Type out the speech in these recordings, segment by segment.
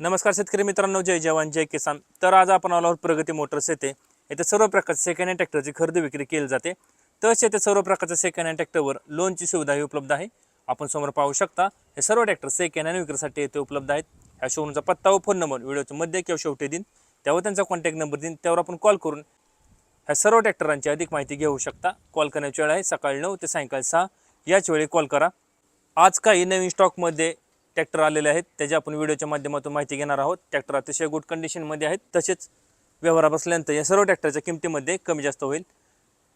नमस्कार शेतकरी मित्रांनो जय जवान जय किसान. तर आज आपण आलो आहोत प्रगती मोटर्स येथे. येथे सर्व प्रकारचे सेकंड हँड ट्रॅक्टरची खरेदी विक्री केली जाते. तसेच येथे सर्व प्रकारच्या सेकंड हँड ट्रॅक्टरवर लोनची सुविधाही उपलब्ध आहे. आपण समोर पाहू शकता हे सर्व ट्रॅक्टर सेकंड हँड विक्रीसाठी येथे उपलब्ध आहेत. ह्या शोरूमचा पत्ता व फोन नंबर व्हिडिओच्या मध्ये किंवा शेवटी देईन. त्यावर त्यांचा कॉन्टॅक्ट नंबर देईन. त्यावर आपण कॉल करून ह्या सर्व ट्रॅक्टरांची अधिक माहिती घेऊ शकता. कॉल करण्याची वेळ आहे सकाळी नऊ ते सायंकाळी सहा. याच वेळी कॉल करा. आज काही नवीन स्टॉकमध्ये ट्रॅक्टर आलेले आहेत. त्याची आपण व्हिडिओच्या माध्यमातून माहिती घेणार आहोत. ट्रॅक्टर अतिशय गुड कंडिशनमध्ये आहेत. तसेच व्यवहारा बसल्यानंतर या सर्व ट्रॅक्टरच्या किमतीमध्ये कमी जास्त होईल.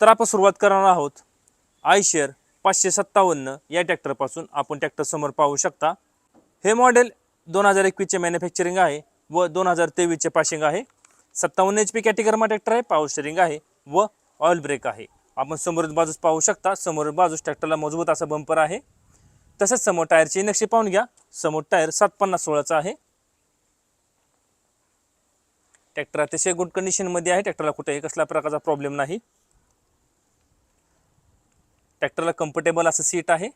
तर आपण सुरुवात करणार आहोत. आयशेअर पाचशे सत्तावन्न या ट्रॅक्टरपासून आपण ट्रॅक्टर समोर पाहू शकता. हे मॉडेल दोन हजार एकवीसचे मॅन्युफॅक्चरिंग आहे व दोन हजार तेवीसचे पाशिंग आहे. सत्तावन्न एच पी कॅटेगरमा ट्रॅक्टर आहे पावर स्टेरिंग आहे व ऑइल ब्रेक आहे. आपण समोर बाजूस पाहू शकता. समोर बाजूस ट्रॅक्टरला मजबूत असा बंपर आहे. तसेच समोर टायरची नक्षी पाहून घ्या. समोर टायर सात पन्नास सोळाचा आहे. ट्रॅक्टर अतिशय गुड कंडिशनमध्ये आहे. ट्रॅक्टरला कुठेही कसल्या प्रकारचा प्रॉब्लेम नाही. ट्रॅक्टरला कम्फर्टेबल असं सीट आहे.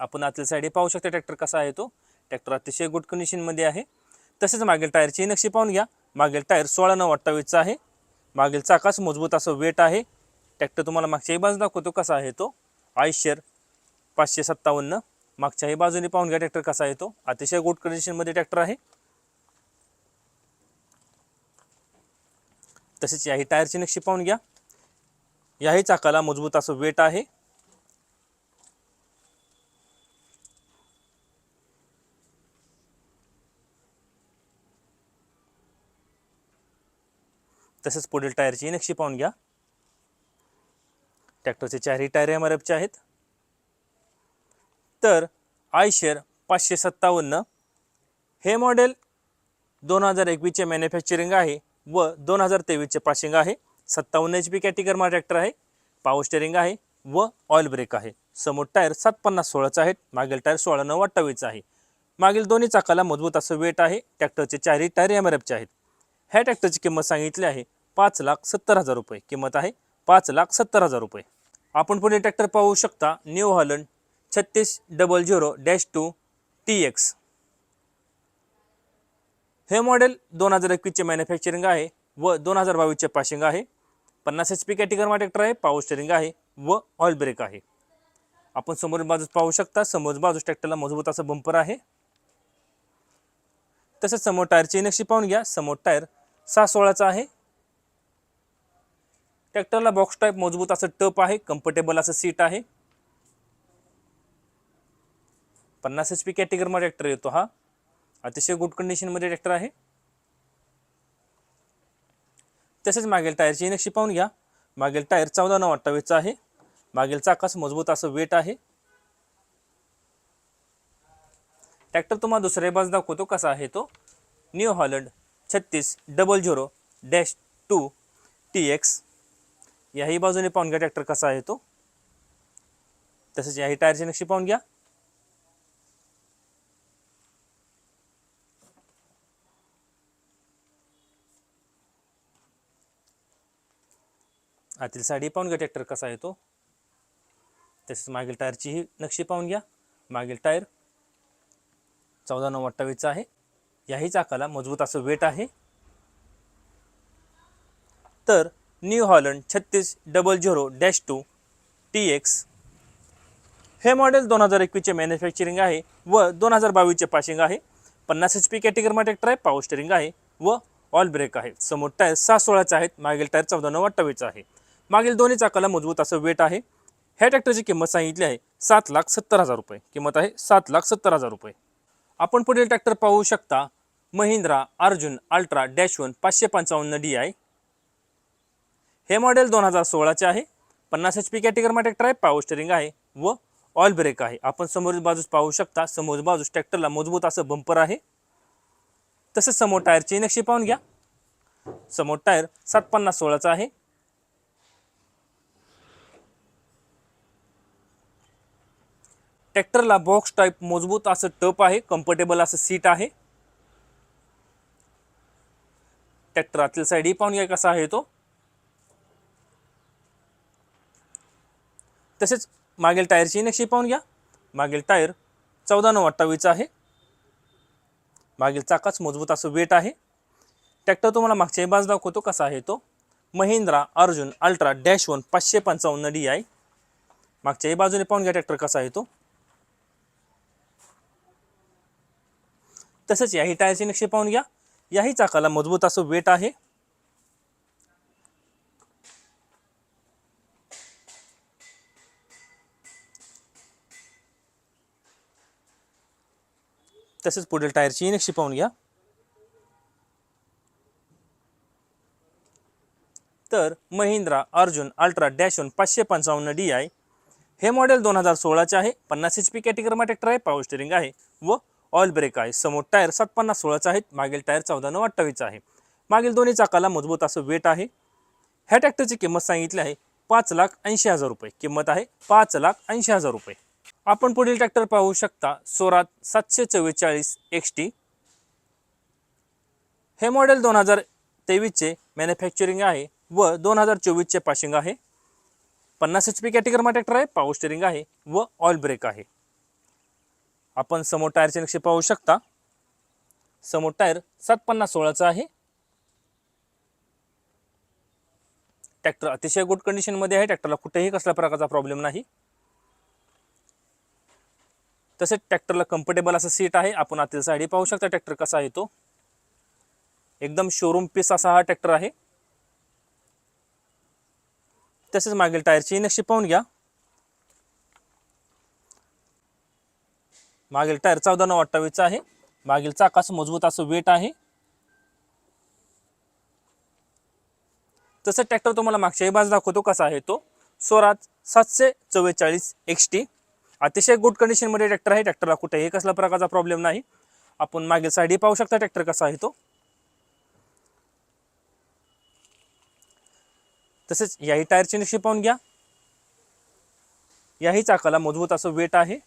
आपण आतल्या साईडे पाहू शकता ट्रॅक्टर कसा आहे तो. ट्रॅक्टर अतिशय गुड कंडिशनमध्ये आहे. तसेच मागील टायरची नक्षी पाहून घ्या. मागील टायर सोळा नऊ अठ्ठावीसचा आहे. मागील चाकास मजबूत असं वेट आहे. ट्रॅक्टर तुम्हाला मागच्याही बाजू दाखवतो कसा आहे तो. आयशर पाचशे सत्तावन्न. मागच्याही बाजूने पाहून घ्या ट्रॅक्टर कसा आहे तो अतिशय गुड कंडिशनमध्ये ट्रॅक्टर आहे. तसेच याही टायरची नक्षी पाहून घ्या. याही चाकाला मजबूत असं वेट आहे. तसेच पुढील टायरची नक्षी पाहून घ्या. ट्रॅक्टरचे चारही टायर एम आर एफचे आहेत. तर आयशेअर पाचशे सत्तावन्न. हे मॉडेल दोन हजार एकवीसचे मॅन्युफॅक्चरिंग आहे व दोन हजार तेवीसचे पासिंग आहे. सत्तावन्न एच पी कॅटेगरमा ट्रॅक्टर आहे पावर स्टेरिंग आहे व ऑइल ब्रेक आहे. समोर टायर सात पन्नास सोळाचा आहेत मागील टायर सोळा नऊ अठ्ठावीसचा आहे. मागील दोन्ही चाकाला मजबूत असं वेट आहे ट्रॅक्टरचे चारही टायर एम आर एफचे आहेत. ह्या ट्रॅक्टरची किंमत सांगितली आहे पाच लाख सत्तर हजार रुपये. किंमत आहे पाच लाख सत्तर हजार रुपये. आपण पुढे ट्रॅक्टर पाहू शकता न्यू हॉलंड छत्तीस double zero dash two T X हे मॉडेल दोन हजार एकवीसचे मॅन्युफॅक्चरिंग आहे व दोन हजार बावीसचे पासिंग आहे. पन्नास एच पी कॅटेगरमा ट्रॅक्टर आहे पावर स्टेरिंग आहे व ऑइल ब्रेक आहे. आपण समोरील बाजूस पाहू शकता समोर बाजूस ट्रॅक्टरला मजबूत असं बंपर आहे. तसेच समोर टायरची नक्षी पाहून घ्या समोर टायर सहा सोळाचा आहे. ट्रॅक्टरला बॉक्स टाईप मजबूत असं टप आहे कम्फर्टेबल असं सीट आहे. पन्नास एच पी कॅटेगरीमध्ये ट्रॅक्टर येतो हा. अतिशय गुड कंडिशनमध्ये ट्रॅक्टर आहे. तसेच मागील टायरची नक्षी पाहून घ्या. मागील टायर चौदा नऊ अठ्ठावीसचा आहे. मागील चाकास मजबूत असं वेट आहे. ट्रॅक्टर तुम्हाला दुसऱ्या बाजू दाखवतो कसा आहे तो. न्यू हॉलंड छत्तीस double zero dash two T X याही बाजूने पाहून घ्या ट्रॅक्टर कसा आहे तो. तसेच याही टायरची नक्षी पाहून घ्या. आतील साडी पाहून घ्या ट्रॅक्टर कसा आहे तो. तसेच मागील टायरचीही नक्षी पाहून घ्या. मागील टायर चौदा नऊ अठ्ठावीसचा आहे. याही चाकाला मजबूत असं वेट आहे. तर न्यू हॉलंड छत्तीस double zero dash two T X हे मॉडेल दोन हजार एकवीसचे मॅन्युफॅक्चरिंग आहे व दोन हजार बावीसचे पासिंग आहे. पन्नास एच पी कॅटेगरीमध्ये ट्रॅक्टर आहे पावर स्टेरिंग आहे व ऑल ब्रेक आहे. समोर टायर सहा सोळाचा आहेत. मागील टायर चौदा नऊ अठ्ठावीसचा आहे. मागील दोन्ही चाकाला मजबूत असं वेट आहे. ह्या ट्रॅक्टरची किंमत सांगितली आहे सात लाख सत्तर हजार रुपये. किंमत आहे सात लाख सत्तर हजार रुपये. आपण पुढील ट्रॅक्टर पाहू शकता Mahindra Arjun ultra dash one पाचशे पंचावन्न डी आय. हे मॉडेल दोन हजार सोळाचे आहे. पन्नास एच पी कॅटेगरमा ट्रॅक्टर आहे पावर स्टेरिंग आहे व ऑइल ब्रेक आहे. आपण समोरील बाजूस पाहू शकता समोर बाजूस ट्रॅक्टरला मजबूत असं बंपर आहे. तसेच समोर टायरची नक्षी पाहून घ्या. समोर टायर सात पन्नास सोळाचा आहे. ट्रॅक्टरला बॉक्स टाईप मजबूत असं टप आहे कम्फर्टेबल असं सीट आहे. ट्रॅक्टर आतल्या साईडही पाहून घ्या कसा आहे तो. तसेच मागील टायरची नक्षी पाहून घ्या. मागील टायर चौदा नऊ अठ्ठावीसचा आहे. मागील चाकाच मजबूत असं वेट आहे. ट्रॅक्टर तुम्हाला मागच्या बाज दाखवतो कसा आहे तो. Mahindra Arjun ultra dash one पाचशे पंचावन्न डी आय. मागच्याही बाजूने पाहून घ्या ट्रॅक्टर कसा आहे तो. तसंच याही टायरचे नक्षे पाहून घ्या. याही चाकाला मजबूत असं वेट आहे. तसेच पुढील टायरची नक्षी पाहून घ्या. तर महिंद्रा अर्जुन अल्ट्रा डॅश पाचशे पंचावन्न डी आय हे मॉडेल दोन हजार सोळाचे आहे. पन्नास एच पी कॅटेगरीमा ट्रॅक्टर आहे पॉवर स्टेरिंग आहे व ऑइल ब्रेक आहे. समोर टायर सात पन्नास सोळाचा आहेत मागील टायर चौदा नऊ अठ्ठावीसचा आहे. मागील दोन्ही चाकाला मजबूत असं वेट आहे. ह्या ट्रॅक्टरची किंमत सांगितली आहे पाच लाख ऐंशी हजार रुपये. किंमत आहे पाच लाख ऐंशी हजार रुपये. आपण पुढील ट्रॅक्टर पाहू शकता सोरात सातशे चव्वेचाळीस एक्स टी हे मॉडेल दोन हजार तेवीसचे मॅन्युफॅक्चरिंग आहे व दोन हजार चोवीसचे पाशिंग आहे. पन्नास एच पी कॅटेगरमा ट्रॅक्टर आहे पावर स्टेरिंग आहे व ऑइल ब्रेक आहे. आपण समोर टायरचे नक्षे पाहू शकता. समोर टायर सात पन्नास सोळाचा आहे. ट्रॅक्टर अतिशय गुड कंडिशनमध्ये आहे. ट्रॅक्टरला कुठेही कसल्या प्रकारचा प्रॉब्लेम नाही. तसेच ट्रॅक्टरला कम्फर्टेबल असं सीट आहे. आपण आतील साईडही पाहू शकता ट्रॅक्टर कसा आहे तो. एकदम शोरूम पीस असा हा ट्रॅक्टर आहे. तसेच मागील टायरची नक्षी पाहून घ्या. मागील टायर चौदा नऊ अठ्ठावीसचा आहे. मागील चाकाचं मजबूत असं वेट आहे. तसं ट्रॅक्टर तुम्हाला मागच्याही बाज दाखवतो कसा आहे तो. स्वराज सातशे चव्वेचाळीस एक्स टी अतिशय गुड कंडिशनमध्ये ट्रॅक्टर आहे. ट्रॅक्टरला कुठेही कसल्या प्रकारचा प्रॉब्लेम नाही. आपण मागील साईडही पाहू शकता ट्रॅक्टर कसा आहे तो. तसेच याही टायरची निशी पाहून घ्या. याही चाकाला मजबूत असं वेट आहे.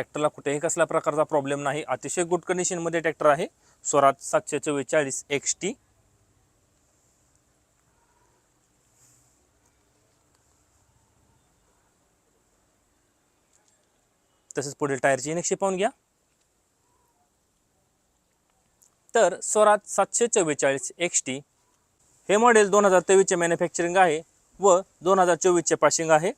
ट्रॅक्टरला कुठेही कसल्या प्रकारचा प्रॉब्लेम नाही. अतिशय गुड कंडिशनमध्ये ट्रॅक्टर आहे. स्वराज सातशे चव्वेचाळीस एक्स टी तसेच पुढील टायरची नक्षी पाहून घ्या. तर स्वराज सातशे चव्वेचाळीस एक्स टी हे मॉडेल दोन हजार तेवीसचे मॅन्युफॅक्चरिंग आहे व दोन हजार चोवीसचे पासिंग आहे.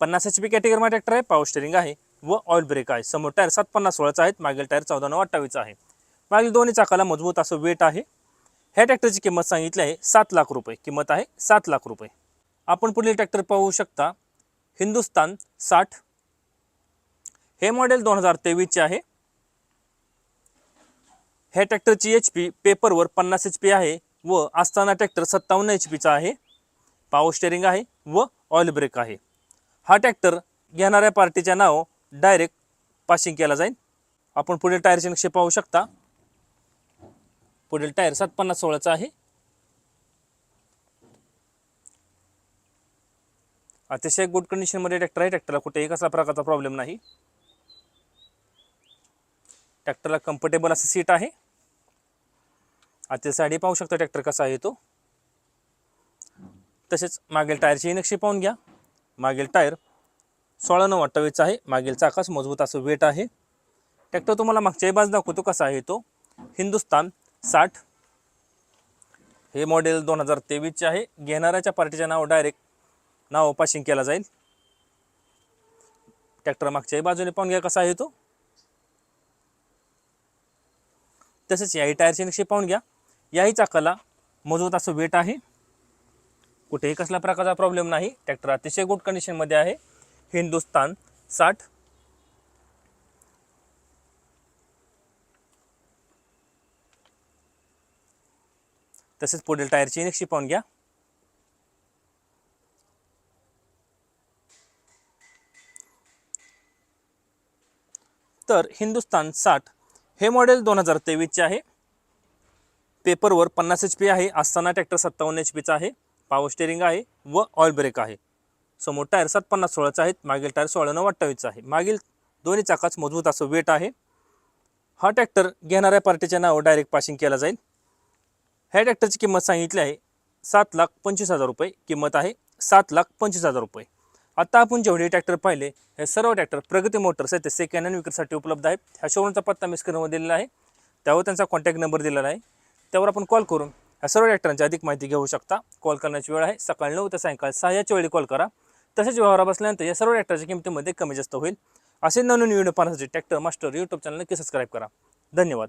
पन्नास एच पी कॅटेगरीमध्ये ट्रॅक्टर आहे पावर स्टेरिंग आहे. व ऑइल ब्रेक आहे. समोर टायर सात पन्नास सोळाचा आहेत मागील टायर चौदा नऊ अठ्ठावीसचा आहे. मागील दोन्ही चाकाला मजबूत असं वेट आहे. ह्या ट्रॅक्टरची किंमत सांगितली आहे सात लाख रुपये. किंमत आहे सात लाख रुपये. आपण पुढील ट्रॅक्टर पाहू शकता. हिंदुस्तान साठ. हे मॉडेल दोन हजार तेवीसचे आहे. ह्या ट्रॅक्टरची एच पी पेपरवर पन्नास एच पी आहे व असताना ट्रॅक्टर सत्तावन्न एच पीचा आहे. पावर स्टेरिंग आहे व ऑइल ब्रेक आहे. हा ट्रॅक्टर घेणाऱ्या पार्टीच्या नाव डायरेक्ट पासिंग केला जाईल आपण पुढील टायरचे नक्षे पाहू शकता. पुढील टायर सात पन्नास सोळाचा आहे. अतिशय गुड कंडिशनमध्ये ट्रॅक्टर आहे. ट्रॅक्टरला कुठेही कसा प्रकारचा प्रॉब्लेम नाही. ट्रॅक्टरला कम्फर्टेबल असं सीट आहे. आतील साडी पाहू शकता ट्रॅक्टर कसा आहे तो. तसेच मागील टायरचेही नक्षी पाहून घ्या. मागील टायर सोळा नऊ अठ्ठावीसचा आहे. मागील चाकास मजबूत असं वेट आहे. ट्रॅक्टर तुम्हाला मागच्याही बाज दाखवतो कसा आहे तो. हिंदुस्तान साठ. हे मॉडेल दोन हजार तेवीसचे आहे. घेणाऱ्याच्या पार्टीचे नाव डायरेक्ट नाव पासिंग केला जाईल. ट्रॅक्टर मागच्याही बाजूने पाहून घ्या कसा आहे तो. तसेच याही टायरची नक्षी पाहून घ्या. याही चाकाला मजबूत असं वेट आहे. कुठेही कसल्या प्रकारचा प्रॉब्लेम नाही. ट्रॅक्टर अतिशय गुड कंडिशनमध्ये आहे. हिंदुस्तान साठ. तसेच पुढील टायरची नक्षी पाहून घ्या. तर हिंदुस्तान साठ. हे मॉडेल दोन हजार तेवीसचे आहे. पेपरवर पन्नास एच पी आहे असताना ट्रॅक्टर सत्तावन्न एच पीचा आहे पावर स्टेरिंग आहे व ऑइल ब्रेक आहे. समोर टायर सात पन्नास सोळाचा आहेत मागील टायर सोळा नऊ अठ्ठावीसचा आहे. मागील दोन्ही चाकाच मजबूत असं वेट आहे. हा ट्रॅक्टर घेणाऱ्या पार्टीच्या नावावर डायरेक्ट पासिंग केला जाईल. ह्या ट्रॅक्टरची किंमत सांगितली आहे सात लाख पंचवीस हजार रुपये किंमत आहे सात लाख पंचवीस हजार रुपये. आता आपण जेवढे ट्रॅक्टर पाहिले हे सर्व ट्रॅक्टर प्रगती मोटर्स आहेत ते सेकंड हँड विक्रीसाठी उपलब्ध आहेत. ह्या शोरूमचा पत्ता मी स्क्रीनवर दिलेला आहे. त्यावर त्यांचा कॉन्टॅक्ट नंबर दिलेला आहे. त्यावर आपण कॉल करून ह्या सर्व ट्रॅक्टरांची अधिक माहिती घेऊ शकता. कॉल करण्याची वेळ आहे. सकाळी नऊ ते सायंकाळी सहाच्या वेळी कॉल करा. तसेच व्यवहारा बसल्यानंतर या सर्व ट्रॅक्टरच्या किमतीमध्ये कमी जास्त होईल. असे नवनवीन व्हिडिओ पाहण्यासाठी ट्रॅक्टर मास्टर यूट्यूब चॅनल नक्की सबस्क्राईब करा. धन्यवाद.